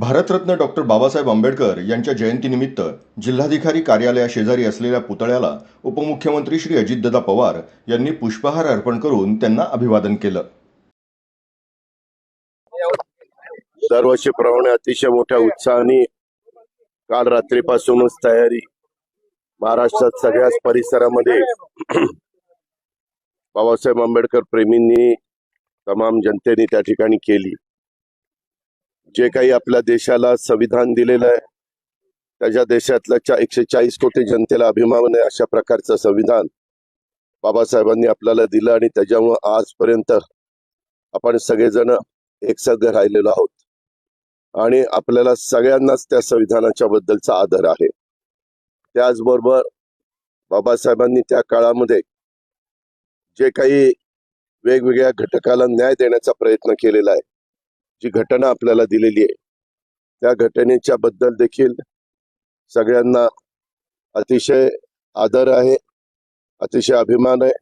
Bharat Ratna doctor Babasaheb Ambedkar यांच्या जयंतीनिमित्त जिल्हाधिकारी कार्यालयाशेजारी असलेल्या पुतळ्याला उपमुख्यमंत्री श्री अजितदादा पवार यांनी पुष्पहार अर्पण करून त्यांना अभिवादन केलं. दरवर्षीप्रमाणे अतिशय मोठ्या उत्साहाने काल रात्रीपासूनच तयारी महाराष्ट्रात सगळ्याच परिसरामध्ये बाबासाहेब आंबेडकर प्रेमींनी तमाम जनतेने त्या ठिकाणी केली. जे काही आपल्या देशाला संविधान दिलेलं आहे त्याच्या देशातल्या चा- एकशे चाळीस कोटी जनतेला अभिमान आहे अशा प्रकारचं संविधान बाबासाहेबांनी आपल्याला दिलं आणि त्याच्यामुळं आजपर्यंत आपण सगळेजण एकसंघ राहिलेलो आहोत. आणि आपल्याला सगळ्यांनाच त्या संविधानाच्या बद्दलचा आदर आहे. त्याचबरोबर बाबासाहेबांनी त्या काळामध्ये जे काही वेगवेगळ्या घटकाला न्याय देण्याचा प्रयत्न केलेला आहे जी घटना आपल्याला दिलेली आहे त्या घटनेच्या बद्दल देखील सगळ्यांना अतिशय आदर आहे अतिशय अभिमान आहे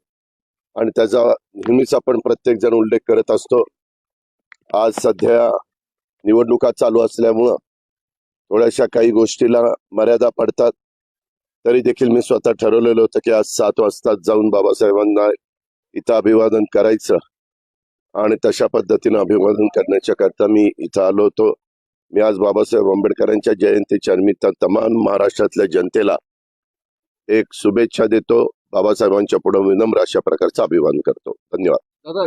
आणि त्याचा नेहमीच आपण प्रत्येकजण उल्लेख करत असतो. आज सध्या निवडणुका चालू असल्यामुळं थोड्याशा काही गोष्टीला मर्यादा पडतात. तरी देखील मी स्वतः ठरवलेलं होतं की आज सात वाजता जाऊन बाबासाहेबांना इथं अभिवादन करायचं. आणि तशा पद्धतीनं अभिवादन करण्याच्या करता मी इथं आलो होतो. मी आज बाबासाहेब आंबेडकरांच्या जयंतीच्या निमित्त तमाम महाराष्ट्रातल्या जनतेला एक शुभेच्छा देतो. बाबासाहेबांच्या पुढे विनम्र अशा प्रकारचं अभिवादन करतो. धन्यवाद. दादा